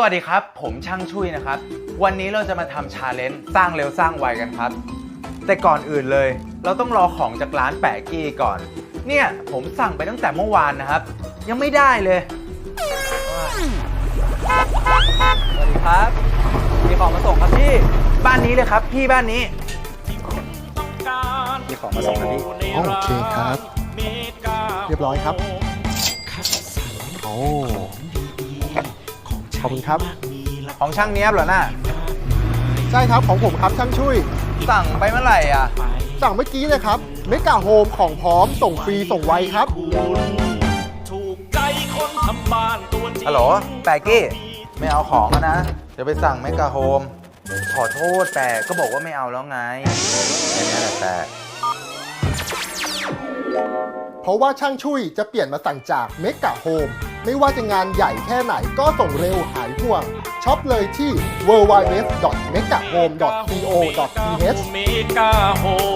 สวัสดีครับ ผมช่างชุยนะครับ วันนี้เราจะมาทำชาเลนจ์สร้างเร็วสร้างไวกันครับ แต่ก่อนอื่นเลย เราต้องรอของจากร้านแปะกี้ก่อน เนี่ยผมสั่งไปตั้งแต่เมื่อวานนะครับ ยังไม่ได้เลยสวัสดีครับ มีของมาส่งครับพี่ บ้านนี้เลยครับ พี่บ้านนี้ มีของมาส่งครับพี่โอเคครับ เรียบร้อยครับ โอ้ ขอบคุณครับ ของช่างเนี้ยบเหรอน่ะใช่ครับของผมครับช่างช่วย สั่งไปเมื่อไหร่อะ สั่งเมื่อกี้เลยครับเมกาโฮมของพร้อมส่งฟรีส่งไวครับถูกใจคนทำบ้านตัวจริงฮัลโหลแปะกี้ ไม่เอาของแล้วนะจะไปสั่งแมกกาโฮม ขอโทษแต่ก็บอกว่าไม่เอาแล้วไงแค่นี้แหละแต่ เพราะว่าช่างช่วยจะเปลี่ยนมาสั่งจากเมกะโฮม ไม่ว่าจะงานใหญ่แค่ไหนก็ส่งเร็วหายห่วงช็อปเลยที่ w w w m e g a h o m e c o th